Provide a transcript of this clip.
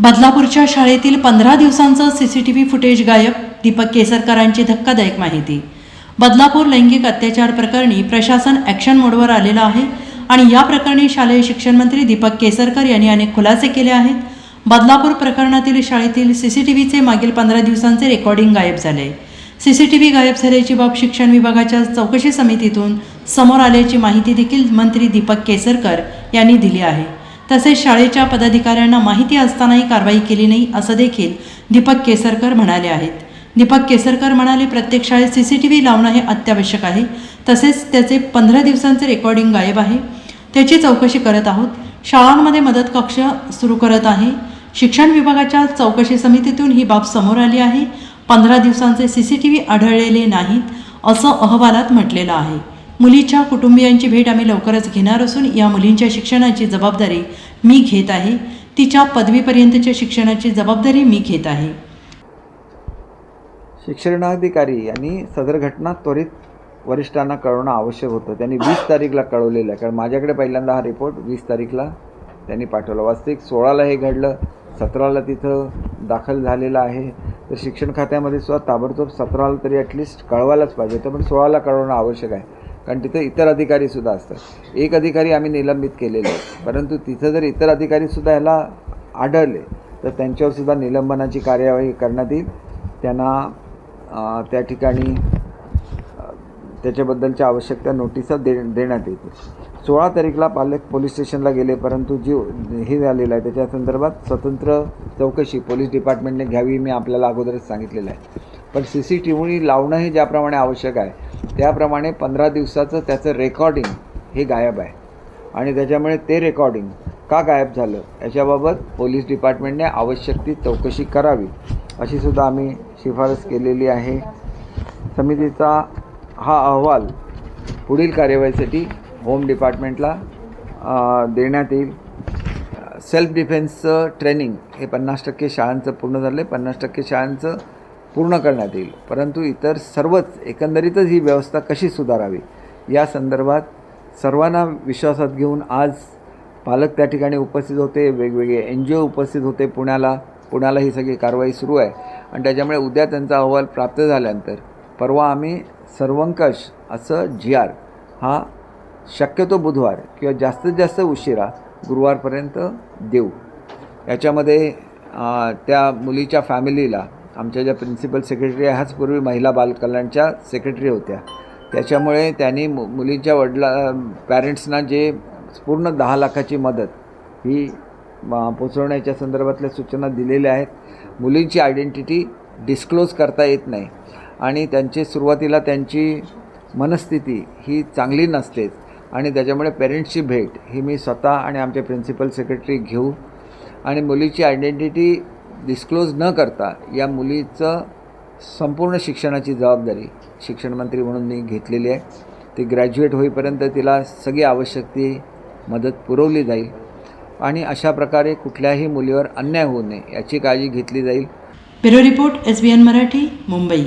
बदलापूरच्या शाळेतील पंधरा दिवसांचं सीसीटीव्ही फुटेज गायब दीपक केसरकरांची धक्कादायक माहिती. बदलापूर लैंगिक अत्याचार प्रकरणी प्रशासन ॲक्शन मोडवर आलेलं आहे आणि या प्रकरणी शालेय शिक्षण मंत्री दीपक केसरकर यांनी अनेक खुलासे केले आहेत. बदलापूर प्रकरणातील शाळेतील सीसीटीव्हीचे मागील पंधरा दिवसांचे रेकॉर्डिंग गायब झाले. सीसीटीव्ही गायब झाल्याची बाब शिक्षण विभागाच्या चौकशी समितीतून समोर आल्याची माहिती देखील मंत्री दीपक केसरकर यांनी दिली आहे. तसेच शाळेच्या पदाधिकाऱ्यांना माहिती असतानाही कारवाई केली नाही असं देखील दीपक केसरकर म्हणाले आहेत. दीपक केसरकर म्हणाले प्रत्येक शाळेत सी सी टी व्ही लावणं हे अत्यावश्यक आहे. तसेच त्याचे पंधरा दिवसांचे रेकॉर्डिंग गायब आहे. त्याची चौकशी करत आहोत. शाळांमध्ये मदत कक्ष सुरू करत आहे. शिक्षण विभागाच्या चौकशी समितीतून ही बाब समोर आली आहे. पंधरा दिवसांचे सी सी टी व्ही आढळलेले नाहीत असं अहवालात म्हटलेलं आहे. मुलीच्या कुटुंबियांची भेट आम्ही लवकरच घेणार असून या मुलींच्या शिक्षणाची जबाबदारी मी घेत आहे. तिच्या पदवीपर्यंतच्या शिक्षणाची जबाबदारी मी घेत आहे. शिक्षणाधिकारी यांनी सदर घटना त्वरित वरिष्ठांना कळवणं आवश्यक होतं. त्यांनी वीस तारीखला कळवलेलं आहे. कारण माझ्याकडे पहिल्यांदा हा रिपोर्ट वीस तारीखला त्यांनी पाठवला. वास्तविक सोळाला हे घडलं. सतराला तिथं दाखल झालेलं आहे. तर शिक्षण खात्यामध्ये सुद्धा ताबडतोब सतराला तरी ॲटलिस्ट कळवायलाच पाहिजे. तर पण सोळाला कळवणं आवश्यक आहे. कारण तिथं इतर अधिकारीसुद्धा असतात. एक अधिकारी आम्ही निलंबित केलेले आहे परंतु तिथं जर इतर अधिकारीसुद्धा ह्याला आढळले तर त्यांच्यावरसुद्धा निलंबनाची कार्यवाही करण्यात येईल. त्यांना त्या ठिकाणी त्याच्याबद्दलच्या आवश्यक त्या नोटिसा दे देण्यात येतील सोळा तारीखला पालक पोलीस स्टेशनला गेले परंतु जी हे झालेलं आहे त्याच्या संदर्भात स्वतंत्र चौकशी पोलीस डिपार्टमेंटने घ्यावी मी आपल्याला अगोदरच सांगितलेलं आहे. पण सी सी टी व्ही लावणं हे ज्याप्रमाणे आवश्यक आहे त्याप्रमाणे पंधरा दिवसाचं त्याचं रेकॉर्डिंग हे गायब आहे. आणि त्याच्यामुळे ते रेकॉर्डिंग का गायब झालं याच्याबाबत पोलीस डिपार्टमेंटने आवश्यक ती चौकशी करावी अशी सुद्धा आम्ही शिफारस केलेली आहे. समितीचा हा अहवाल पुढील कार्यवाहीसाठी होम डिपार्टमेंटला देण्यात येईल. सेल्फ डिफेन्सचं ट्रेनिंग हे पन्नास टक्के शाळांचं पूर्ण झालं आहे पन्नास टक्के शाळांचं पूर्ण करण्यात येईल. परंतु इतर सर्वच एकंदरीतच ही व्यवस्था कशी सुधारावी? या संदर्भात सर्वांना विश्वासात घेऊन आज पालक त्या ठिकाणी उपस्थित होते वेगवेगळे एन जी ओ उपस्थित होते पुण्याला. पुण्याला ही सगळी कारवाई सुरू आहे. आणि त्याच्यामुळे उद्या त्यांचा अहवाल प्राप्त झाल्यानंतर परवा आम्ही सर्वंकष असं जी आर हा शक्यतो बुधवार किंवा जास्तीत जास्त उशिरा गुरुवारपर्यंत देऊ. याच्यामध्ये त्या मुलीच्या फॅमिलीला आमच्या ज्या प्रिन्सिपल सेक्रेटरी ह्याच पूर्वी महिला बालकल्याणच्या सेक्रेटरी होत्या. त्याच्यामुळे त्यांनी मु मुलींच्या वडिला पॅरेंट्सना जे पूर्ण दहा लाखाची मदत ही पोचवण्याच्या संदर्भातल्या सूचना दिलेल्या आहेत. मुलींची आयडेंटिटी डिस्क्लोज करता येत नाही. आणि त्यांची सुरुवातीला त्यांची मनस्थिती ही चांगली नसतेच. आणि त्याच्यामुळे पेरेंट्सची भेट ही मी स्वतः आणि आमचे प्रिन्सिपल सेक्रेटरी घेऊ. आणि मुलीची आयडेंटिटी डिस्क्लोज न करता या मुलीचं संपूर्ण शिक्षणाची जबाबदारी शिक्षण मंत्री म्हणून मी घेतलेली आहे. ती ग्रॅज्युएट होईपर्यंत तिला सगळी आवश्यक ती मदत पुरवली जाईल. आणि अशा प्रकारे कुठल्याही मुलीवर अन्याय होऊ नये याची काळजी घेतली जाईल. Bureau report S B N Marathi Mumbai.